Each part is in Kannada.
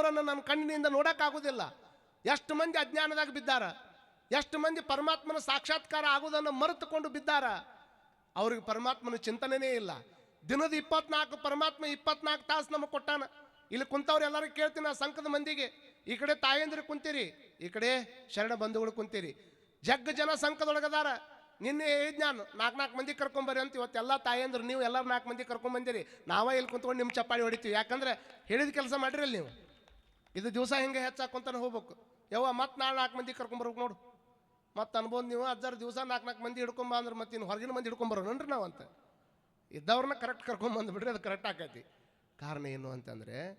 ಅವರನ್ನು ನನ್ನ ಕಣ್ಣಿನಿಂದ ನೋಡೋಕ್ಕಾಗೋದಿಲ್ಲ. ಎಷ್ಟು ಮಂದಿ ಅಜ್ಞಾನದಾಗ ಬಿದ್ದಾರ, ಎಷ್ಟು ಮಂದಿ ಪರಮಾತ್ಮನ ಸಾಕ್ಷಾತ್ಕಾರ ಆಗುವುದನ್ನು ಮರೆತುಕೊಂಡು ಬಿದ್ದಾರ, ಅವ್ರಿಗೆ ಪರಮಾತ್ಮನ ಚಿಂತನೆನೇ ಇಲ್ಲ. ದಿನದ ಇಪ್ಪತ್ನಾಲ್ಕು, ಪರಮಾತ್ಮ ಇಪ್ಪತ್ನಾಲ್ಕು ತಾಸು ನಮಗೆ ಕೊಟ್ಟಾನ. ಇಲ್ಲಿ ಕುಂತವ್ರು ಎಲ್ಲರೂ ಕೇಳ್ತೀನಿ ಆ ಸಂಕದ ಮಂದಿಗೆ, ಈ ಕಡೆ ತಾಯಂದ್ರೆ ಕುಂತೀರಿ, ಈ ಕಡೆ ಶರಣ ಬಂಧುಗಳು ಕುಂತೀರಿ. ಜಗ್ಗ ಜನ ಸಂಕದೊಳಗದಾರ, ನಿನ್ನೆ ಹೇಳಿದ್ ನಾನು ನಾಲ್ಕು ನಾಲ್ಕು ಮಂದಿ ಕರ್ಕೊಂಬರಿ ಅಂತ ಇವತ್ತೆಲ್ಲ ತಾಯಂದ್ರು, ನೀವು ಎಲ್ಲರೂ ನಾಲ್ಕು ಮಂದಿ ಕರ್ಕೊಂಬಂದಿರಿ ನಾವೇ ಇಲ್ಲಿ ಕುಂತ್ಕೊಂಡು ನಿಮ್ಮ ಚಪ್ಪಾಳಿ ಹೊಡಿತೀವಿ. ಯಾಕಂದ್ರೆ ಹೇಳಿದ ಕೆಲಸ ಮಾಡಿರಲ್ಲ ನೀವು. ಇದು ದಿವಸ ಹಿಂಗೆ ಹೆಚ್ಚಾಕೊಂತಾನೆ ಹೋಗ್ಬೇಕು? ಯವ್ವ, ಮತ್ತೆ ನಾಳೆ ನಾಲ್ಕು ಮಂದಿ ಕರ್ಕೊಂಬರ್ಬೇಕು ನೋಡು. ಮತ್ತೆ ಅನ್ಬೋದು ನೀವು, ಅಜ್ಜಾರು ದಿವಸ ನಾಲ್ಕು ನಾಲ್ಕು ಮಂದಿ ಹಿಡ್ಕೊಂಬ ಅಂದ್ರೆ ಮತ್ತೆ ಇನ್ನು ಹೊರಗಿನ ಮಂದಿ ಹಿಡ್ಕೊಂಬರೋಣನ್ರಿ ಅಂತ? ಇದ್ದವ್ರನ್ನ ಕರೆಕ್ಟ್ ಕರ್ಕೊಂಬಂದ್ಬಿಡ್ರಿ ಅದು ಕರೆಕ್ಟ್ ಆಕೈತಿ. ಕಾರಣ ಏನು ಅಂತಂದರೆ,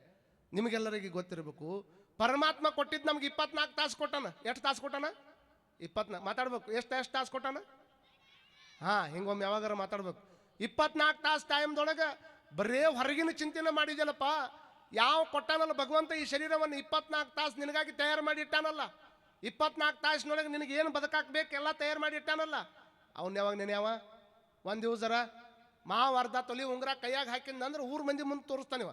ನಿಮಗೆಲ್ಲರಿಗೆ ಗೊತ್ತಿರಬೇಕು, ಪರಮಾತ್ಮ ಕೊಟ್ಟಿದ್ದು ನಮ್ಗೆ ಇಪ್ಪತ್ನಾಲ್ಕು ತಾಸು ಕೊಟ್ಟಾನ. ಎಷ್ಟು ತಾಸು ಕೊಟ್ಟಾನ? ಇಪ್ಪತ್ನಾಲ್ಕು, ಮಾತಾಡ್ಬೇಕು. ಎಷ್ಟು ಎಷ್ಟು ತಾಸು ಕೊಟ್ಟಾನ? ಹಾಂ, ಹಿಂಗೊಮ್ಮೆ ಯಾವಾಗಾರ ಮಾತಾಡ್ಬೇಕು. ಇಪ್ಪತ್ನಾಲ್ಕು ತಾಸು ಟೈಮ್ದೊಳಗೆ ಬರೇ ಹೊರಗಿನ ಚಿಂತೆನ ಮಾಡಿದ್ಯಲ್ಲಪ್ಪ ಯಾವ ಕೊಟ್ಟಾನಲ್ಲ ಭಗವಂತ ಈ ಶರೀರವನ್ನು ಇಪ್ಪತ್ನಾಲ್ಕು ತಾಸು ನಿನಗಾಗಿ ತಯಾರು ಮಾಡಿ ಇಟ್ಟಾನಲ್ಲ? ಇಪ್ಪತ್ನಾಲ್ಕು ತಾಸಿನೊಳಗೆ ನಿನಗೆ ಏನು ಬದುಕಾಕ್ಬೇಕು ಎಲ್ಲ ತಯಾರು ಮಾಡಿ ಇಟ್ಟಾನಲ್ಲ? ಅವ್ನು ಯಾವಾಗ ನೆನೆಯವ ಒಂದು ದಿವಸರ ಮಾವ ಅರ್ಧ ತೊಲಿ ಉಂಗ್ರ ಕೈಯಾಗ ಹಾಕಿಂದ ಅಂದ್ರೆ ಊರು ಮಂದಿ ಮುಂದೆ ತೋರಿಸ್ತಾನಿವ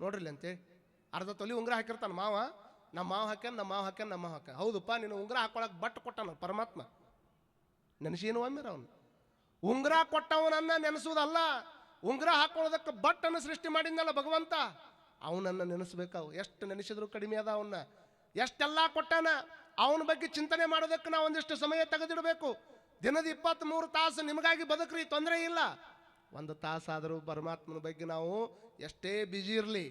ನೋಡ್ರಿಲ್ಲ ಅಂತೇಳಿ ಅರ್ಧ ತೊಲಿ ಉಂಗ್ರ ಹಾಕಿರ್ತಾನೆ ಮಾವ? ನಮ್ಮ ಮಾವ ಹಾಕ್ಯಾನ, ನಮ್ಮ ಮಾವ ಹಾಕ್ಯಾನ, ನಮ್ಮ ಹಾಕ್ಯಾನ. ಹೌದಪ್ಪ, ನೀನು ಉಂಗ್ರ ಹಾಕೊಳಕ್ಕೆ ಬಟ್ ಕೊಟ್ಟಾನ ಪರಮಾತ್ಮ. ನೆನೆಸೇನು ಅಂದ್ರೆ ಅವನು? ಉಂಗ್ರ ಕೊಟ್ಟವನನ್ನ ನೆನೆಸುವುದಲ್ಲ. ಉಂಗ್ರ ಹಾಕೊಳ್ಳೋದಕ್ಕೆ ಬಟ್ಟನ್ನು ಸೃಷ್ಟಿ ಮಾಡಿದ್ನಲ್ಲ ಭಗವಂತ? ಅವನನ್ನು ನೆನೆಸ್ಬೇಕಾವು ಎಷ್ಟು ನೆನೆಸಿದ್ರು ಕಡಿಮೆ ಅದ ಅವನ್ನ. ಎಷ್ಟೆಲ್ಲ ಕೊಟ್ಟಾನ? ಅವನ ಬಗ್ಗೆ ಚಿಂತನೆ ಮಾಡೋದಕ್ಕೆ ನಾವು ಒಂದಿಷ್ಟು ಸಮಯ ತೆಗೆದಿಡಬೇಕು. ದಿನದ ಇಪ್ಪತ್ತ್ಮೂರು ತಾಸು ನಿಮಗಾಗಿ ಬದುಕ್ರಿ, ತೊಂದರೆ ಇಲ್ಲ. ಒಂದು ತಾಸಾದರೂ ಪರಮಾತ್ಮನ ಬಗ್ಗೆ ನಾವು ಎಷ್ಟೇ ಬ್ಯುಸಿ ಇರಲಿ,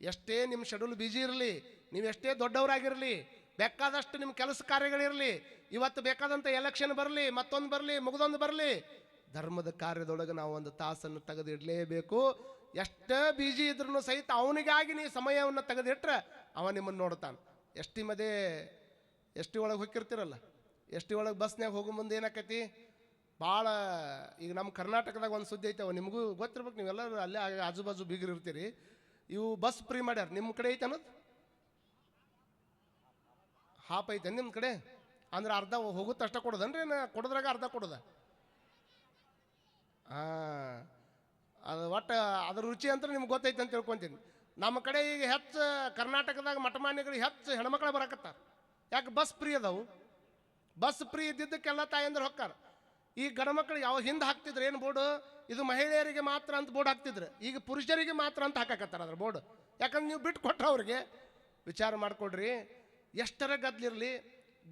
ಎಷ್ಟೇ ನಿಮ್ಮ ಶೆಡ್ಯೂಲ್ ಬ್ಯುಸಿ ಇರಲಿ, ನೀವು ಎಷ್ಟೇ ದೊಡ್ಡವರಾಗಿರಲಿ, ಬೇಕಾದಷ್ಟು ನಿಮ್ಮ ಕೆಲಸ ಕಾರ್ಯಗಳಿರಲಿ, ಇವತ್ತು ಬೇಕಾದಂಥ ಎಲೆಕ್ಷನ್ ಬರಲಿ, ಮತ್ತೊಂದು ಬರಲಿ, ಮುಗಿದೊಂದು ಬರಲಿ ಧರ್ಮದ ಕಾರ್ಯದೊಳಗೆ ನಾವು ಒಂದು ತಾಸನ್ನು ತೆಗೆದಿಡಲೇಬೇಕು. ಎಷ್ಟೇ ಬಿಜಿ ಇದ್ರೂ ಸಹಿತ ಅವನಿಗಾಗಿ ನೀ ಸಮಯವನ್ನು ತೆಗೆದಿಟ್ರೆ ಅವ ನಿಮ್ಮನ್ನು ನೋಡ್ತಾನೆ. ಎಷ್ಟಿ ಮದೇ ಎಷ್ಟಿ ಒಳಗೆ ಹೋಗಿರ್ತಿರಲ್ಲ ಎಷ್ಟಿ ಒಳಗೆ ಬಸ್ನಾಗ ಹೋಗೋ ಮುಂದೆ ಏನಾಕೈತಿ? ಭಾಳ ಈಗ ನಮ್ಮ ಕರ್ನಾಟಕದಾಗ ಒಂದು ಸುದ್ದಿ ಐತೆ ಅವ, ನಿಮಗೂ ಗೊತ್ತಿರ್ಬೇಕು, ನೀವೆಲ್ಲರೂ ಅಲ್ಲೇ ಆಜುಬಾಜು ಆಜು ಬಾಜು ಇವು ಬಸ್ ಫ್ರೀ ಮಾಡ್ಯಾರ ನಿಮ್ಮ ಕಡೆ ಐತೆ ಅನ್ನೋದು? ಹಾಪ್ ಐತೆ ನಿಮ್ಮ ಕಡೆ? ಅಂದ್ರೆ ಅರ್ಧ ಹೋಗುತ್ತೆ ಅಷ್ಟ ಕೊಡೋದನ್ರಿ ಏನು ಕೊಡೋದ್ರಾಗ ಅರ್ಧ ಕೊಡೋದ? ಅದು ಒಟ್ಟು ಅದ್ರ ರುಚಿ ಅಂತ ನಿಮ್ಗೆ ಗೊತ್ತೈತೆ ಅಂತ ತಿಳ್ಕೊತೀನಿ. ನಮ್ಮ ಕಡೆ ಈಗ ಹೆಚ್ಚು ಕರ್ನಾಟಕದಾಗ ಮಠಮಾನ್ಯಗಳು ಹೆಚ್ಚು ಹೆಣ್ಮಕ್ಳು ಬರಕತ್ತಾರ. ಯಾಕೆ ಬಸ್ ಫ್ರೀ ಅದಾವು? ಬಸ್ ಫ್ರೀ ಇದ್ದಿದ್ದಕ್ಕೆಲ್ಲ ತಾಯಂದ್ರೆ ಹೊಕ್ಕಾರ. ಈ ಗಣಮಕ್ಳು ಯಾವ ಹಿಂದೆ ಹಾಕ್ತಿದ್ರು ಏನು ಬೋರ್ಡು? ಇದು ಮಹಿಳೆಯರಿಗೆ ಮಾತ್ರ ಅಂತ ಬೋರ್ಡ್ ಹಾಕ್ತಿದ್ರು. ಈಗ ಪುರುಷರಿಗೆ ಮಾತ್ರ ಅಂತ ಹಾಕಕತ್ತಾರ ಅದ್ರ ಬೋರ್ಡ್. ಯಾಕಂದ್ರೆ ನೀವು ಬಿಟ್ಟು ಕೊಟ್ರ ಅವ್ರಿಗೆ. ವಿಚಾರ ಮಾಡಿಕೊಡ್ರಿ. ಎಷ್ಟರ ಗದ್ಲಿರಲಿ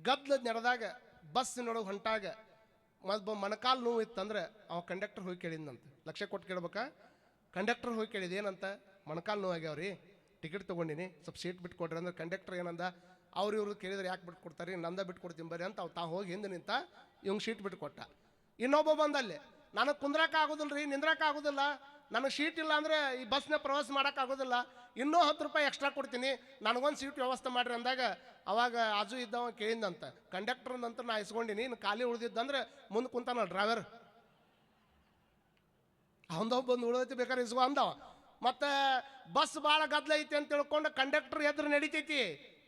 ಗದ್ಲ ನಡೆದಾಗ ಬಸ್ಸಿನೊಳಗೆ ಹೊಂಟಾಗ ಮೊದಲು ಮೊಣಕಾಲು ನೋವು ಇತ್ತಂದ್ರೆ ಅವ ಕಂಡಕ್ಟರ್ ಹೋಗಿ ಕೇಳಿದ್ನಂತೆ. ಲಕ್ಷ ಕೊಟ್ಟು ಕೇಳ್ಬೇಕಾ? ಕಂಡಕ್ಟರ್ ಹೋಗಿ ಕೇಳಿದ ಏನಂತ ಮೊಣಕಾಲು ನೋವು ಆಗ್ಯಾವ್ರಿ ಟಿಕೆಟ್ ತೊಗೊಂಡಿನಿ. ಸ್ವಲ್ಪ ಸೀಟ್ ಬಿಟ್ಟು ಕೊಡ್ರಿ ಅಂದ್ರೆ ಕಂಡಕ್ಟರ್ ಏನಂದ? ಅವ್ರು ಇವ್ರದ್ದು ಕೇಳಿದ್ರೆ ಯಾಕೆ ಬಿಟ್ಟು ಕೊಡ್ತಾರೆ? ನಂದ ಬಿಟ್ಟು ಕೊಡ್ತೀನಿ ಬರ್ರಿ ಅಂತ ಅವ್ ತಾ ಹೋಗಿ ಹಿಂದೆ ನಿಂತ ಇವಂಗೆ ಸೀಟ್ ಬಿಟ್ಟು ಕೊಟ್ಟ. ಇನ್ನೊಬ್ಬ ಬಂದಲ್ಲಿ ನನಗೆ ಕುಂದ್ರಕ್ಕೆ ಆಗೋದಿಲ್ಲ ರೀ ನಿಂದ್ರಕ್ಕೆ ಆಗೋದಿಲ್ಲ. ನನಗೆ ಶೀಟ್ ಇಲ್ಲ ಅಂದರೆ ಈ ಬಸ್ನ ಪ್ರವಾಸ ಮಾಡೋಕ್ಕಾಗೋದಿಲ್ಲ ಇನ್ನೂ ಹತ್ತು ರೂಪಾಯಿ ಎಕ್ಸ್ಟ್ರಾ ಕೊಡ್ತೀನಿ. ನನಗೊಂದು ಸೀಟ್ ವ್ಯವಸ್ಥೆ ಮಾಡಿರಿ ಅಂದಾಗ, ಅವಾಗ ಆಜು ಇದ್ದವ ಕೇಳಿದಂತ ಕಂಡಕ್ಟರ್ ನಂತರ ನಾ ಇಸ್ಕೊಂಡಿನಿ. ಇನ್ನು ಖಾಲಿ ಉಳಿದಿದ್ದಂದ್ರೆ ಮುಂದೆ ಕುಂತಾನ ಡ್ರೈವರ್ ಅವಂದವ್ ಬಂದು ಉಳಿದೈತಿ ಬೇಕಾದ್ರೆ ಇಸ್ಕೊ ಅಂದವ. ಮತ್ತೆ ಬಸ್ ಭಾಳ ಗದ್ದಲ ಐತಿ ಅಂತ ತಿಳ್ಕೊಂಡು ಕಂಡಕ್ಟರ್ ಎದ್ರ ನಡಿತೈತಿ.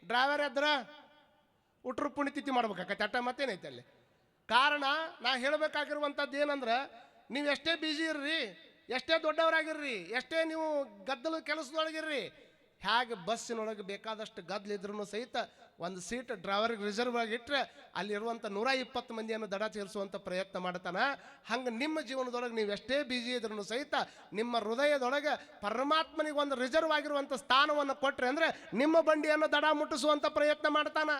ಡ್ರೈವರ್ ಎದ್ರ ಉಟ್ರು ಪುಣಿತಿತಿ ಮಾಡ್ಬೇಕಾಕತ್ತೆ ಅಟ್ಟ ಮತ್ತೇನೈತೆ ಅಲ್ಲಿ. ಕಾರಣ ನಾ ಹೇಳಬೇಕಾಗಿರುವಂಥದ್ದು ಏನಂದ್ರೆ, ನೀವು ಎಷ್ಟೇ ಬ್ಯುಸಿ ಇರ್ರಿ ಎಷ್ಟೇ ದೊಡ್ಡವರಾಗಿರ್ರಿ, ಎಷ್ಟೇ ನೀವು ಗದ್ದಲು ಕೆಲಸದೊಳಗಿರ್ರಿ, ಹೇಗೆ ಬಸ್ಸಿನೊಳಗೆ ಬೇಕಾದಷ್ಟು ಗದ್ದಲಿದ್ರೂ ಸಹಿತ ಒಂದು ಸೀಟ್ ಡ್ರೈವರ್ಗೆ ರಿಸರ್ವ್ ಆಗಿ ಇಟ್ಟರೆ ಅಲ್ಲಿರುವಂಥ ನೂರ ಇಪ್ಪತ್ತು ಮಂದಿಯನ್ನು ದಡ ತೀರಿಸುವಂಥ ಪ್ರಯತ್ನ ಮಾಡ್ತಾನೆ. ಹಂಗೆ ನಿಮ್ಮ ಜೀವನದೊಳಗೆ ನೀವು ಎಷ್ಟೇ ಬ್ಯುಸಿ ಇದ್ರೂ ಸಹಿತ ನಿಮ್ಮ ಹೃದಯದೊಳಗೆ ಪರಮಾತ್ಮನಿಗೆ ಒಂದು ರಿಸರ್ವ್ ಆಗಿರುವಂಥ ಸ್ಥಾನವನ್ನು ಕೊಟ್ಟರೆ ಅಂದರೆ ನಿಮ್ಮ ಬಂಡಿಯನ್ನು ದಡ ಮುಟ್ಟಿಸುವಂಥ ಪ್ರಯತ್ನ ಮಾಡ್ತಾನ.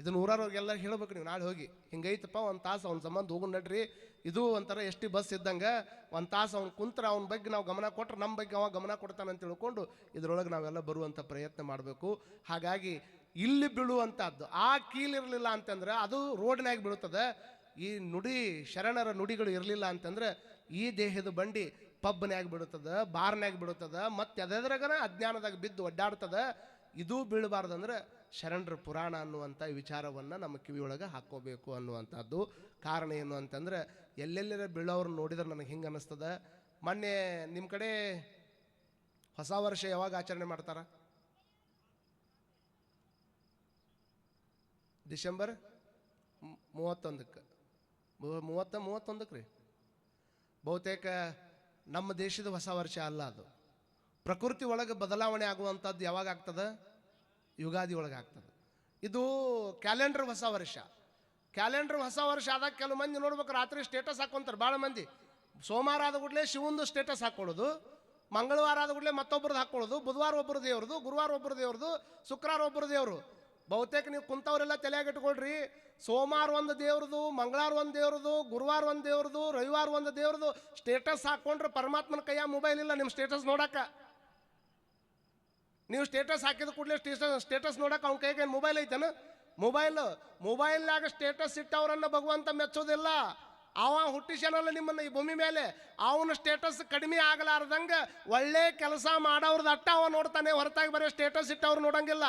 ಇದು ನೂರಾರವ್ರಿಗೆಲ್ಲ ಹೇಳ್ಬೇಕು ನೀವು, ನಾಳೆ ಹೋಗಿ. ಹಿಂಗೈತಪ್ಪ, ಒಂದು ತಾಸು ಅವ್ನ ಸಂಬಂಧ ಹೋಗು ನಡ್ರಿ. ಇದು ಒಂಥರ ಎಷ್ಟಿ ಬಸ್ ಇದ್ದಂಗೆ, ಒಂದು ತಾಸು ಅವ್ನು ಕುಂತ್ರ ಅವ್ನ ಬಗ್ಗೆ ನಾವು ಗಮನ ಕೊಟ್ರೆ ನಮ್ಮ ಬಗ್ಗೆ ಅವ ಗಮನ ಕೊಡ್ತಾನೆ ಅಂತ ತಿಳ್ಕೊಂಡು ಇದ್ರೊಳಗೆ ನಾವೆಲ್ಲ ಬರುವಂಥ ಪ್ರಯತ್ನ ಮಾಡಬೇಕು. ಹಾಗಾಗಿ ಇಲ್ಲಿ ಬೀಳುವಂಥದ್ದು ಆ ಕೀಲಿರಲಿಲ್ಲ ಅಂತಂದ್ರೆ ಅದು ರೋಡ್ನಾಗ ಬೀಳುತ್ತದೆ ಈ ನುಡಿ, ಶರಣರ ನುಡಿಗಳು ಇರಲಿಲ್ಲ ಅಂತಂದ್ರೆ ಈ ದೇಹದ ಬಂಡಿ ಪಬ್ನ್ಯಾಗ ಬಿಡುತ್ತದೆ ಬಾರ್ನ್ಯಾಗ ಬಿಡುತ್ತದೆ ಮತ್ತೆ ಅದೆದ್ರಾಗನ ಅಜ್ಞಾನದಾಗ ಬಿದ್ದು ಒಡ್ಡಾಡ್ತದ. ಇದು ಬೀಳಬಾರ್ದಂದ್ರೆ ಶರಣರ ಪುರಾಣ ಅನ್ನುವಂಥ ವಿಚಾರವನ್ನು ನಮ್ಮ ಕಿವಿಯೊಳಗೆ ಹಾಕ್ಕೋಬೇಕು ಅನ್ನುವಂಥದ್ದು. ಕಾರಣ ಏನು ಅಂತಂದ್ರೆ ಎಲ್ಲೆಲ್ಲರ ಬೀಳೋರು ನೋಡಿದ್ರೆ ನನಗೆ ಹಿಂಗೆ ಅನ್ನಿಸ್ತದ. ಮೊನ್ನೆ ನಿಮ್ಮ ಕಡೆ ಹೊಸ ವರ್ಷ ಯಾವಾಗ ಆಚರಣೆ ಮಾಡ್ತಾರ? ಡಿಸೆಂಬರ್ ಮೂವತ್ತೊಂದಕ್ಕೆ. ಮೂವತ್ತ, ಮೂವತ್ತೊಂದಕ್ಕೆ ರೀ. ಬಹುತೇಕ ನಮ್ಮ ದೇಶದ ಹೊಸ ವರ್ಷ ಅಲ್ಲ ಅದು. ಪ್ರಕೃತಿ ಒಳಗೆ ಬದಲಾವಣೆ ಆಗುವಂಥದ್ದು ಯಾವಾಗ ಆಗ್ತದೆ? ಯುಗಾದಿ ಒಳಗೆ ಆಗ್ತದೆ. ಇದು ಕ್ಯಾಲೆಂಡರ್ ಹೊಸ ವರ್ಷ. ಕ್ಯಾಲೆಂಡರ್ ಹೊಸ ವರ್ಷ ಆದಾಗ ಕೆಲವು ಮಂದಿ ನೋಡ್ಬೇಕು ರಾತ್ರಿ ಸ್ಟೇಟಸ್ ಹಾಕೊಂತಾರೆ. ಭಾಳ ಮಂದಿ. ಸೋಮವಾರ ಆದ ಕೂಡಲೇ ಶಿವಂದು ಸ್ಟೇಟಸ್ ಹಾಕೊಳ್ಳೋದು, ಮಂಗಳವಾರ ಆದ ಕೂಡಲೇ ಮತ್ತೊಬ್ಬರದ್ದು ಹಾಕೊಳ್ಳೋದು, ಬುಧವಾರ ಒಬ್ಬರು ದೇವ್ರದು ಗುರುವಾರ ಒಬ್ಬರು ದೇವ್ರದು ಶುಕ್ರವಾರ ಒಬ್ಬರು ದೇವರು. ಬಹುತೇಕ ನೀವು ಕುಂತವರೆಲ್ಲ ತಲೆಯಾಗಿ ಇಟ್ಕೊಳ್ರಿ. ಸೋಮವಾರ ಒಂದು ದೇವ್ರದು ಮಂಗಳವಾರ ಒಂದು ದೇವ್ರದು ಗುರುವಾರ ಒಂದು ದೇವ್ರದು ರವಿವಾರ ಒಂದು ದೇವ್ರದು ಸ್ಟೇಟಸ್ ಹಾಕೊಂಡ್ರೆ ಪರಮಾತ್ಮನ ಕೈಯ ಮೊಬೈಲ್ ಇಲ್ಲ ನಿಮ್ಮ ಸ್ಟೇಟಸ್ ನೋಡಕ್ಕ ನೀವು ಸ್ಟೇಟಸ್ ಹಾಕಿದ ಕೂಡಲೇ ಸ್ಟೇಟಸ್ ಸ್ಟೇಟಸ್ ನೋಡಕ್ಕೆ ಅವ್ನ ಕೈಗೆ ಮೊಬೈಲ್ ಐತನ? ಮೊಬೈಲ್ ಮೊಬೈಲ್ನಾಗ ಸ್ಟೇಟಸ್ ಇಟ್ಟವರನ್ನ ಭಗವಂತ ಮೆಚ್ಚೋದಿಲ್ಲ. ಅವ ಹುಟ್ಟಿಸ್ಯಾನಲ್ಲ ನಿಮ್ಮನ್ನ ಈ ಭೂಮಿ ಮೇಲೆ. ಅವನ ಸ್ಟೇಟಸ್ ಕಡಿಮೆ ಆಗಲಾರ್ದಂಗೆ ಒಳ್ಳೆ ಕೆಲಸ ಮಾಡೋರ್ದು ಅಟ್ಟ ಅವ ನೋಡ್ತಾನೆ, ಹೊರತಾಗಿ ಬರೀ ಸ್ಟೇಟಸ್ ಇಟ್ಟವ್ರು ನೋಡಂಗಿಲ್ಲ.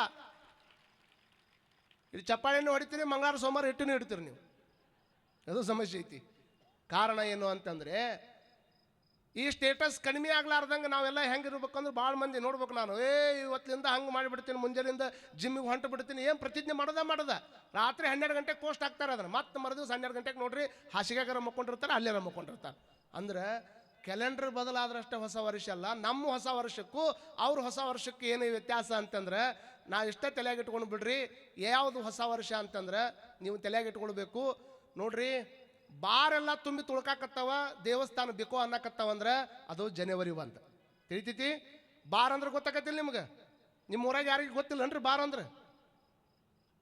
ಇದು ಚಪ್ಪಾಳೆನೂ ಹೊಡಿತೀರಿ ಮಂಗಳವಾರ ಸೋಮವಾರ ಹಿಟ್ಟನ್ನು ಇಡ್ತೀರಿ ನೀವು. ಅದು ಸಮಸ್ಯೆ ಐತಿ. ಕಾರಣ ಏನು ಅಂತಂದ್ರೆ ಈ ಸ್ಟೇಟಸ್ ಕಡಿಮೆ ಆಗ್ಲಾರ್ದಂಗೆ ನಾವೆಲ್ಲ ಹೆಂಗೆ ಅಂದ್ರೆ ಭಾಳ ಮಂದಿ ನೋಡ್ಬೇಕು ನಾನು. ಏ, ಇವತ್ತಿಂದ ಹಂಗೆ ಮಾಡಿಬಿಡ್ತೀನಿ, ಮುಂಜಾನೆಯಿಂದ ಜಿಮ್ಮಿಗೆ ಹೊಂಟು ಬಿಡ್ತೀನಿ, ಏನು ಪ್ರತಿಜ್ಞೆ ಮಾಡೋದ ಮಾಡದ. ರಾತ್ರಿ ಹನ್ನೆರಡು ಗಂಟೆಗೆ ಪೋಸ್ಟ್ ಹಾಕ್ತಾರೆ ಅದನ್ನು. ಮತ್ತೆ ಮರದಿವಸ ಹನ್ನೆರಡು ಗಂಟೆಗೆ ನೋಡ್ರಿ, ಹಾಸಿಗೆಗಾರ ಮಕ್ಕೊಂಡಿರ್ತಾರೆ ಅಲ್ಲೇ ಮಕ್ಕೊಂಡಿರ್ತಾರೆ. ಅಂದ್ರೆ ಕ್ಯಾಲೆಂಡರ್ ಬದಲಾದ್ರಷ್ಟೇ ಹೊಸ ವರ್ಷ ಅಲ್ಲ, ನಮ್ಮ ಹೊಸ ವರ್ಷಕ್ಕೂ ಅವ್ರ ಹೊಸ ವರ್ಷಕ್ಕೆ ಏನು ವ್ಯತ್ಯಾಸ ಅಂತಂದ್ರೆ, ನಾವು ಇಷ್ಟೇ ತಲೆಯಾಗ ಇಟ್ಕೊಂಡು ಬಿಡ್ರಿ, ಯಾವುದು ಹೊಸ ವರ್ಷ ಅಂತಂದ್ರೆ, ನೀವು ತಲೆಯಾಗ ಇಟ್ಕೊಳ್ಬೇಕು. ನೋಡ್ರಿ ಬಾರೆಲ್ಲ ತುಂಬಿ ತುಳ್ಕಾಕತ್ತಾವ, ದೇವಸ್ಥಾನ ಬಿಕೋ ಅನ್ನಕತ್ತಾವಂದ್ರೆ ಅದು ಜನವರಿ ಒಂದು. ತಿಳಿತೈತಿ? ಬಾರ್ ಅಂದ್ರೆ ಗೊತ್ತಾಕತ್ತಿಲ್ಲ ನಿಮ್ಗೆ? ನಿಮ್ಮ ಊರಾಗ ಯಾರಿಗೆ ಗೊತ್ತಿಲ್ಲನ್ರಿ ಬಾರ್ ಅಂದ್ರೆ?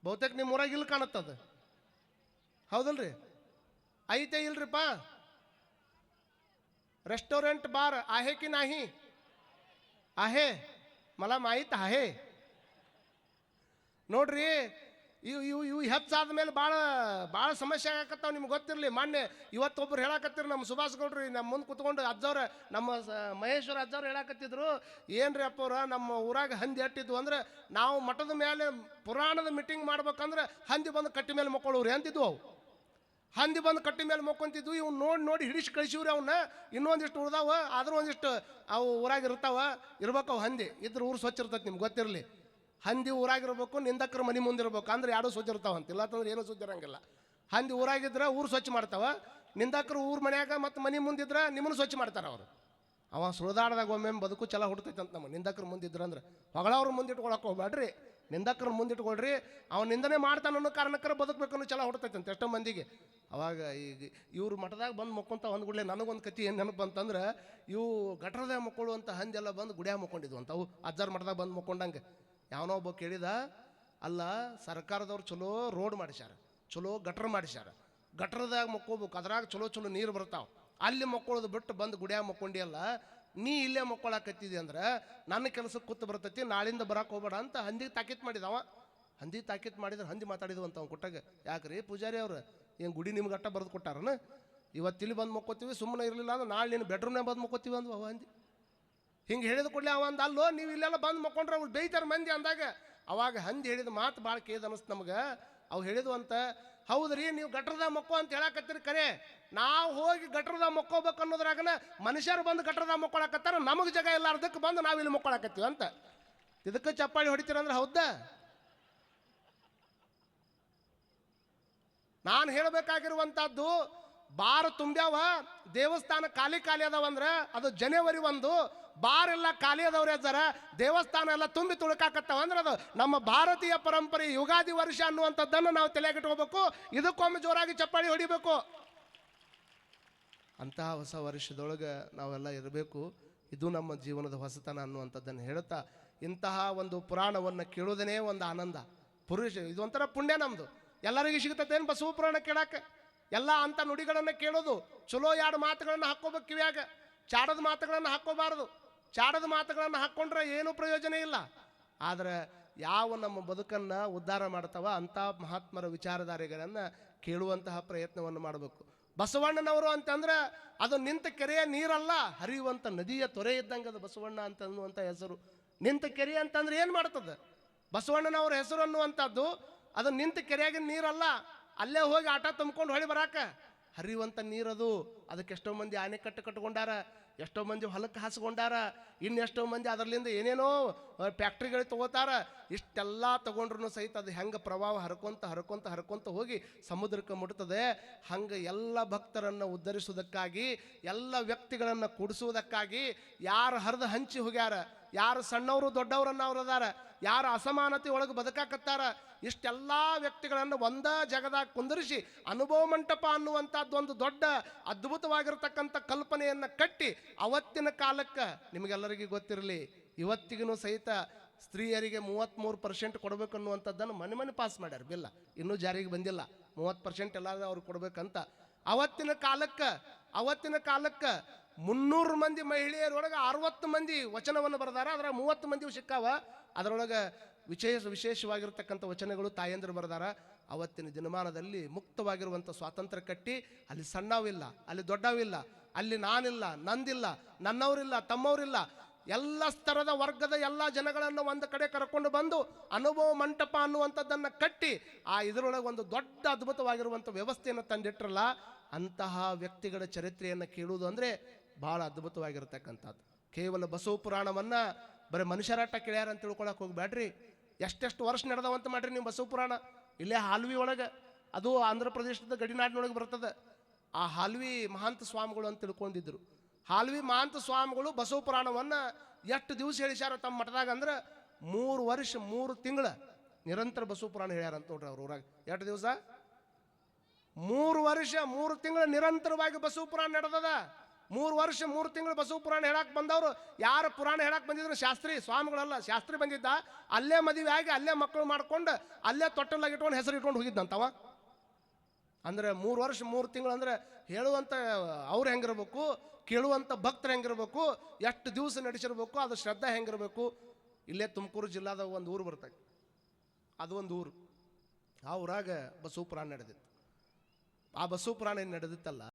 ಬಹುತೇಕ ನಿಮ್ಮ ಊರಾಗ ಇಲ್ಲಿ ಕಾಣತ್ತದ ಹೌದಲ್ರಿ? ಐತೆ ಇಲ್ರಿಪ್ಪ? ರೆಸ್ಟೋರೆಂಟ್ ಬಾರ್, ಆಹೆ ಕಿ ನಾಹಿ? ಆಹೆ? ಮಲ ಮಾಹಿತ ಆಹೆ? ನೋಡ್ರಿ ಇವು ಇವು ಇವು ಹೆಚ್ಚಾದ ಮೇಲೆ ಭಾಳ ಭಾಳ ಸಮಸ್ಯೆ ಆಗಕತ್ತಾವ ನಿಮ್ಗೆ ಗೊತ್ತಿರಲಿ. ಮೊನ್ನೆ ಇವತ್ತೊಬ್ರು ಹೇಳಕತ್ತಿರು ನಮ್ಮ ಸುಭಾಷ್ ಗೌಡ್ರಿ, ನಮ್ಮ ಮುಂದೆ ಕುತ್ಕೊಂಡು ಅಜ್ಜವ್ರ, ನಮ್ಮ ಸ- ಮಹೇಶ್ವರ ಅಜ್ಜವ್ರು ಹೇಳಕತ್ತಿದ್ರು, ಏನ್ರಿ ಅಪ್ಪವ್ರ, ನಮ್ಮ ಊರಾಗ ಹಂದಿ ಅಟ್ಟಿದ್ವು ಅಂದ್ರೆ ನಾವು ಮಠದ ಮೇಲೆ ಪುರಾಣದ ಮೀಟಿಂಗ್ ಮಾಡ್ಬೇಕಂದ್ರೆ ಹಂದಿ ಬಂದು ಕಟ್ಟಿ ಮೇಲೆ ಮಕ್ಕಳವ್ರಿ ಅಂತಿದ್ವು ಅವು. ಹಂದಿ ಬಂದು ಕಟ್ಟಿ ಮೇಲೆ ಮಕ್ಕೊಂತಿದ್ವು, ಇವ್ನು ನೋಡಿ ನೋಡಿ ಹಿಡಿಸಿ ಕಳಿಸಿವ್ರಿ ಅವನ್ನ ಇನ್ನೊಂದಿಷ್ಟು ಉಳ್ದಾವ, ಆದರೂ ಒಂದಿಷ್ಟು ಅವು ಊರಾಗ ಇರ್ತಾವ ಇರ್ಬೇಕು ಅವು ಹಂದಿ. ಇದ್ರ ಊರು ಸ್ವಚ್ಛ ಇರ್ತೈತಿ ನಿಮ್ಗೆ ಗೊತ್ತಿರಲಿ. ಹಂದಿ ಊರಾಗಿರ್ಬೇಕು, ನಿಂದಕ್ರ ಮನೆ ಮುಂದಿರ್ಬೇಕು. ಅಂದ್ರೆ ಯಾರು ಸ್ವಚ್ಛ ಇರ್ತಾವ ಅಂತ. ಇಲ್ಲ ಅಂತಂದ್ರೆ ಏನೂ ಸ್ವಚ್ಛ ಇರಂಗಿಲ್ಲ ಹಂದಿ ಊರಾಗಿದ್ರೆ ಊರು ಸ್ವಚ್ಛ ಮಾಡ್ತಾವ. ನಿಂದಕ್ರು ಊರ್ ಮನ್ಯಾಗ ಮತ್ತು ಮನೆ ಮುಂದಿದ್ರೆ ನಿಮ್ಮನ್ನು ಸ್ವಚ್ಛ ಮಾಡ್ತಾರೆ ಅವರು. ಅವ ಸುಳ್ದಾಡ್ದಾಗ ಒಮ್ಮೆ ಬದುಕು ಚಲ ಹುಡ್ತೈತೆ ಅಂತ ನಮ್ಮ ನಿಂದಕ್ರ ಮುಂದಿದ್ರ ಅಂದ್ರೆ ಹೊಗಳವ್ರು ಮುಂದಿಟ್ಕೊಳಕ್ ಹೋಗ್ಬೇಡ್ರಿ ನಿಂದಕ್ರ ಮುಂದಿಟ್ಕೊಳ್ರಿ. ಅವ್ನು ನಿಂದನೆ ಮಾಡ್ತಾನ ಅನ್ನೋ ಕಾರಣಕ್ಕರ ಬದುಕಬೇಕು ಅನ್ನೋ ಚಲ ಹುಡ್ತೈತೆ ಅಂತ ಎಷ್ಟೋ ಮಂದಿಗೆ. ಅವಾಗ ಈಗ ಇವ್ರ ಮಠದಾಗ ಬಂದು ಮಕ್ಕೊಂತ ಒಂದು ಗುಡ್ಲೆ ನನಗೊಂದು ಕತಿ ಏನು ನೆನಪು ಅಂತಂದ್ರೆ ಇವು ಗಟ್ರದಾಗ ಮಕ್ಕಳು ಹಂದೆಲ್ಲ ಬಂದು ಗುಡಿಯಾಗ ಮಕ್ಕೊಂಡಿದ್ವು ಅಂತ. ಅವು ಅಜ್ಜಾರ ಮಠದಾಗ ಬಂದು ಮಕ್ಕೊಂಡಂಗೆ. ಯಾವನೋ ಒಬ್ಬ ಕೇಳಿದ, ಅಲ್ಲ, ಸರ್ಕಾರದವ್ರು ಚಲೋ ರೋಡ್ ಮಾಡಿಸ್ಯಾರ, ಚಲೋ ಗಟ್ರ ಮಾಡಿಸ್ಯಾರ. ಗಟ್ರದಾಗ ಮಕ್ಕೋಬೇಕು, ಅದ್ರಾಗ ಚಲೋ ಚಲೋ ನೀರು ಬರ್ತಾವ. ಅಲ್ಲಿ ಮಕ್ಕೊಳ್ಳೋದು ಬಿಟ್ಟು ಬಂದು ಗುಡಿಯಾಗ ಮಕ್ಕೊಂಡಿಯಲ್ಲ, ನೀ ಇಲ್ಲೇ ಮಕ್ಕೊಳಕತ್ತಿದಿ ಅಂದ್ರೆ ನನ್ನ ಕೆಲಸಕ್ಕೆ ಕೂತು ಬರ್ತೈತಿ, ನಾಳಿಂದ ಬರಕ್ಕೆ ಹೋಗ್ಬೇಡ ಅಂತ ಹಂದಿ ತಾಕೀತ್ ಮಾಡಿದವ. ಹಂದಿ ತಾಕೀತ್ ಮಾಡಿದ್ರೆ ಹಂದಿ ಮಾತಾಡಿದ್ವು ಅಂತ ಅವ್ನು ಕೊಟ್ಟಾಗ, ಯಾಕ್ರಿ ಪೂಜಾರಿ ಅವ್ರು, ಏನು ಗುಡಿ ನಿಮ್ಗೆ ಅಟ್ಟ ಬರೆದು ಕೊಟ್ಟಾರನ? ಇವತ್ತಿಲ್ಲಿ ಬಂದು ಮಕ್ಕೋತೀವಿ ಸುಮ್ಮನೆ ಇರಲಿಲ್ಲ ಅಂದ್ರೆ ನಾಳೆ ನೀನು ಬೆಡ್ರೂಮ್ನಾಗ ಬಂದು ಮಕ್ಕೋತೀವಿ ಅಂದ್ವು ಹಂದಿ. ಹಿಂಗೆ ಹೇಳಿದ ಕೂಡಲೇ ಅವ ಅಂದ, ಅಲ್ಲೋ, ನೀವು ಇಲ್ಲೆಲ್ಲ ಬಂದು ಮಕ್ಕೊಂಡ್ರೆ ಅವ್ರು ಬೇಯ್ತಾರೆ ಮಂದಿ ಅಂದಾಗ. ಅವಾಗ ಹಂದಿ ಹೇಳಿದ ಮಾತು ಭಾಳ ಕೇದ್ ಅನಿಸ್ತು ನಮ್ಗೆ. ಅವು ಹೇಳಿದ್ವು ಅಂತ, ಹೌದ್ರಿ, ನೀವು ಗಟ್ರದ ಮಕ್ಕೋ ಅಂತ ಹೇಳಕತ್ತೀರಿ ಕರೆ. ನಾವು ಹೋಗಿ ಗಟ್ರದ ಮಕ್ಕೋಬೇಕು ಅನ್ನೋದ್ರಾಗನ ಮನುಷ್ಯರು ಬಂದು ಗಟ್ರದ ಮಕ್ಕೊಳಕತ್ತಾರ, ನಮಗೆ ಜಾಗ ಇಲ್ಲಾರ್ದಕ್ಕೆ ಬಂದು ನಾವು ಇಲ್ಲಿ ಮಕ್ಕೊಳಕತ್ತೀವಿ ಅಂತ. ಇದಕ್ಕೆ ಚಪ್ಪಾಳಿ ಹೊಡಿತೀರಂದ್ರೆ ಹೌದಾ? ನಾನು ಹೇಳಬೇಕಾಗಿರುವಂಥದ್ದು ಬಾರ ತುಂಬ್ಯಾವ, ದೇವಸ್ಥಾನ ಖಾಲಿ ಖಾಲಿ ಅದಾವಂದ್ರೆ ಅದು ಜನವರಿ ಒಂದು ಬಾರ್ ಎಲ್ಲ ಖಾಲಿ ದೇವಸ್ಥಾನ ಎಲ್ಲ ತುಂಬಿ ತುಳುಕಾಕತ್ತಾವ ಅಂದ್ರೆ ಅದು ನಮ್ಮ ಭಾರತೀಯ ಪರಂಪರೆ ಯುಗಾದಿ ವರ್ಷ ಅನ್ನುವಂಥದ್ದನ್ನು ನಾವು ತಲೆಗಿಟ್ಕೋಬೇಕು ಇದಕ್ಕೊಮ್ಮೆ ಜೋರಾಗಿ ಚಪ್ಪಾಳಿ ಹೊಡಿಬೇಕು. ಅಂತಹ ಹೊಸ ವರ್ಷದೊಳಗೆ ನಾವೆಲ್ಲ ಇರಬೇಕು. ಇದು ನಮ್ಮ ಜೀವನದ ಹೊಸತನ ಅನ್ನುವಂಥದ್ದನ್ನು ಹೇಳುತ್ತಾ ಇಂತಹ ಒಂದು ಪುರಾಣವನ್ನು ಕೇಳೋದನೇ ಒಂದು ಆನಂದ. ಪುರುಷ, ಇದೊಂಥರ ಪುಣ್ಯ ನಮ್ಮದು ಎಲ್ಲರಿಗೂ ಸಿಗುತ್ತದೆ ಏನು ಬಸವ ಪುರಾಣ ಕೇಳಕ್ಕೆ? ಎಲ್ಲ ಅಂಥ ನುಡಿಗಳನ್ನು ಕೇಳೋದು. ಚಲೋ ಎರಡು ಮಾತುಗಳನ್ನು ಹಾಕ್ಕೋಬೇಕು ಕಿವ್ಯಾಗ? ಚಾಡದ ಮಾತುಗಳನ್ನು ಹಾಕ್ಕೋಬಾರದು. ಚಾಡದ ಮಾತುಗಳನ್ನು ಹಾಕ್ಕೊಂಡ್ರೆ ಏನೂ ಪ್ರಯೋಜನ ಇಲ್ಲ. ಆದರೆ ಯಾವ ನಮ್ಮ ಬದುಕನ್ನು ಉದ್ಧಾರ ಮಾಡ್ತಾವ ಅಂಥ ಮಹಾತ್ಮರ ವಿಚಾರಧಾರೆಗಳನ್ನು ಕೇಳುವಂತಹ ಪ್ರಯತ್ನವನ್ನು ಮಾಡಬೇಕು. ಬಸವಣ್ಣನವರು ಅಂತಂದ್ರೆ ಅದು ನಿಂತ ಕೆರೆಯ ನೀರಲ್ಲ ಹರಿಯುವಂಥ ನದಿಯ ತೊರೆ ಇದ್ದಂಗೆ ಅದು ಬಸವಣ್ಣ ಅಂತ ಅನ್ನುವಂಥ ಹೆಸರು. ನಿಂತ ಕೆರೆ ಅಂತಂದ್ರೆ ಏನು ಮಾಡ್ತದೆ? ಬಸವಣ್ಣನವ್ರ ಹೆಸರು ಅನ್ನುವಂಥದ್ದು ಅದು ನಿಂತ ಕೆರೆಯಾಗಿನ ನೀರಲ್ಲ, ಅಲ್ಲೇ ಹೋಗಿ ಆಟ ತುಂಬ್ಕೊಂಡು ಹೊಳಿ ಬರಾಕ. ಹರಿಯುವಂಥ ನೀರದು. ಅದಕ್ಕೆ ಎಷ್ಟೋ ಮಂದಿ ಆನೆ ಕಟ್ಟು ಕಟ್ಕೊಂಡಾರ ಎಷ್ಟೋ ಮಂದಿ ಹೊಲಕ್ಕೆ ಹಾಸ್ಕೊಂಡಾರ, ಇನ್ನೆಷ್ಟೋ ಮಂದಿ ಅದರಲ್ಲಿಂದ ಏನೇನೋ ಫ್ಯಾಕ್ಟ್ರಿಗಳು ತಗೋತಾರ. ಇಷ್ಟೆಲ್ಲ ತಗೊಂಡ್ರು ಸಹಿತ ಅದು ಹೆಂಗೆ ಪ್ರಭಾವ ಹರ್ಕೊಂತ ಹರ್ಕೊಂತ ಹರ್ಕೊಂತ ಹೋಗಿ ಸಮುದ್ರಕ್ಕೆ ಮುಟ್ತದೆ. ಹಂಗೆ ಎಲ್ಲ ಭಕ್ತರನ್ನು ಉದ್ಧರಿಸುವುದಕ್ಕಾಗಿ, ಎಲ್ಲ ವ್ಯಕ್ತಿಗಳನ್ನು ಕೂಡಿಸುವುದಕ್ಕಾಗಿ, ಯಾರು ಹರಿದು ಹಂಚಿ ಹೋಗ್ಯಾರ, ಯಾರು ಸಣ್ಣವರು ದೊಡ್ಡವರನ್ನ ಅವ್ರು ಯಾರು ಅಸಮಾನತೆ ಒಳಗೆ ಬದುಕಾಕತ್ತಾರ? ಇಷ್ಟೆಲ್ಲ ವ್ಯಕ್ತಿಗಳನ್ನು ಒಂದ ಜಗದಾಗ ಕುಂದರಿಸಿ ಅನುಭವ ಮಂಟಪ ಅನ್ನುವಂಥದ್ದು ಒಂದು ದೊಡ್ಡ ಅದ್ಭುತವಾಗಿರತಕ್ಕಂಥ ಕಲ್ಪನೆಯನ್ನು ಕಟ್ಟಿ ಅವತ್ತಿನ ಕಾಲಕ್ಕೆ ನಿಮಗೆಲ್ಲರಿಗೂ ಗೊತ್ತಿರಲಿ ಇವತ್ತಿಗೂ ಸಹಿತ ಸ್ತ್ರೀಯರಿಗೆ ಮೂವತ್ತ್ಮೂರು ಪರ್ಸೆಂಟ್ ಕೊಡಬೇಕು ಅನ್ನುವಂಥದ್ದನ್ನು ಮನೆ ಮನೆ ಪಾಸ್ ಮಾಡ್ಯಾರ, ಬಿಲ್ಲ. ಇನ್ನೂ ಜಾರಿಗೆ ಬಂದಿಲ್ಲ. ಮೂವತ್ತು ಪರ್ಸೆಂಟ್ ಎಲ್ಲಾದ್ರೂ ಅವ್ರಿಗೆ ಕೊಡಬೇಕಂತ. ಅವತ್ತಿನ ಕಾಲಕ್ಕೆ ಅವತ್ತಿನ ಕಾಲಕ್ಕೆ ಮುನ್ನೂರು ಮಂದಿ ಮಹಿಳೆಯರೊಳಗೆ ಅರವತ್ತು ಮಂದಿ ವಚನವನ್ನು ಬರೆದಾರ, ಅದರ ಮೂವತ್ತು ಮಂದಿ ಸಿಕ್ಕಾವ. ಅದರೊಳಗೆ ವಿಶೇಷ ವಿಶೇಷವಾಗಿರ್ತಕ್ಕಂಥ ವಚನಗಳು ತಾಯಂದ್ರು ಬರೆದಾರ. ಅವತ್ತಿನ ದಿನಮಾನದಲ್ಲಿ ಮುಕ್ತವಾಗಿರುವಂಥ ಸ್ವಾತಂತ್ರ್ಯ ಕಟ್ಟಿ, ಅಲ್ಲಿ ಸಣ್ಣವಿಲ್ಲ, ಅಲ್ಲಿ ದೊಡ್ಡವಿಲ್ಲ, ಅಲ್ಲಿ ನಾನಿಲ್ಲ, ನಂದಿಲ್ಲ, ನನ್ನವರಿಲ್ಲ, ತಮ್ಮವರಿಲ್ಲ, ಎಲ್ಲ ಸ್ತರದ ವರ್ಗದ ಎಲ್ಲ ಜನಗಳನ್ನು ಒಂದು ಕಡೆ ಕರ್ಕೊಂಡು ಬಂದು ಅನುಭವ ಮಂಟಪ ಅನ್ನುವಂಥದ್ದನ್ನು ಕಟ್ಟಿ, ಆ ಇದರೊಳಗೆ ಒಂದು ದೊಡ್ಡ ಅದ್ಭುತವಾಗಿರುವಂಥ ವ್ಯವಸ್ಥೆಯನ್ನು ತಂದಿಟ್ರಲ್ಲ, ಅಂತಹ ವ್ಯಕ್ತಿಗಳ ಚರಿತ್ರೆಯನ್ನು ಕೇಳುವುದು ಅಂದರೆ ಬಹಳ ಅದ್ಭುತವಾಗಿರತಕ್ಕಂಥದ್ದು. ಕೇವಲ ಬಸವ ಪುರಾಣವನ್ನ ಬರೀ ಮನುಷ್ಯರಾಟ ಕೇಳ್ಯಾರ ಅಂತ ತಿಳ್ಕೊಳಕ್ ಹೋಗ್ಬೇಡ್ರಿ. ಎಷ್ಟೆಷ್ಟು ವರ್ಷ ನಡೆದವಂತ ಮಾಡ್ರಿ ನೀವು ಬಸವ ಪುರಾಣ. ಇಲ್ಲೇ ಹಾಲ್ವಿ ಒಳಗೆ, ಅದು ಆಂಧ್ರ ಪ್ರದೇಶದ ಗಡಿನಾಡಿನೊಳಗೆ ಬರ್ತದೆ. ಆ ಹಾಲ್ವಿ ಮಹಾಂತ ಸ್ವಾಮಿಗಳು ಅಂತ ತಿಳ್ಕೊಂಡಿದ್ರು. ಹಾಲ್ವಿ ಮಹಾಂತ ಸ್ವಾಮಿಗಳು ಬಸವ ಪುರಾಣವನ್ನು ಎಷ್ಟು ದಿವಸ ಹೇಳಿಸ್ಯಾರ ತಮ್ಮ ಮಠದಾಗ ಅಂದ್ರೆ ಮೂರು ವರ್ಷ, ಮೂರು ತಿಂಗಳ ನಿರಂತರ ಬಸವ ಪುರಾಣ ಹೇಳ್ಯಾರ ಅಂತ ನೋಡ್ರಿ ಅವ್ರ ಊರಾಗ. ಎಷ್ಟು ದಿವಸ? ಮೂರು ವರ್ಷ, ಮೂರು ತಿಂಗಳ ನಿರಂತರವಾಗಿ ಬಸವ ಪುರಾಣ ನಡೆದದ. ಮೂರು ವರ್ಷ, ಮೂರು ತಿಂಗಳು ಬಸವ ಪುರಾಣ ಹೇಳಕ್ ಬಂದವರು. ಯಾರು ಪುರಾಣ ಹೇಳಕ್ ಬಂದಿದ್ರು? ಶಾಸ್ತ್ರಿ, ಸ್ವಾಮಿಗಳಲ್ಲ. ಶಾಸ್ತ್ರಿ ಬಂದಿದ್ದ. ಅಲ್ಲೇ ಮದುವೆ ಆಗಿ ಅಲ್ಲೇ ಮಕ್ಕಳು ಮಾಡ್ಕೊಂಡು ಅಲ್ಲೇ ತೊಟ್ಟಲಾಗಿ ಇಟ್ಕೊಂಡು ಹೆಸರು ಇಟ್ಕೊಂಡು ಹೋಗಿದ್ದಂತವ ಅಂದ್ರೆ ಮೂರು ವರ್ಷ, ಮೂರು ತಿಂಗಳು ಅಂದ್ರೆ ಹೇಳುವಂಥ ಅವ್ರು ಹೆಂಗಿರ್ಬೇಕು ಕೇಳುವಂಥ ಭಕ್ತರು ಹೆಂಗಿರ್ಬೇಕು, ಎಷ್ಟು ದಿವಸ ನಡೆಸಿರ್ಬೇಕು ಅದು ಶ್ರದ್ಧೆ ಹೆಂಗಿರ್ಬೇಕು. ಇಲ್ಲೇ ತುಮಕೂರು ಜಿಲ್ಲಾದ ಒಂದು ಊರು ಬರ್ತದೆ. ಅದು ಒಂದು ಊರು. ಆ ಊರಾಗ ಬಸವ ಪುರಾಣ ನಡೆದಿತ್ತು. ಆ ಬಸವ ಪುರಾಣ ಏನು ನಡೆದಿತ್ತಲ್ಲ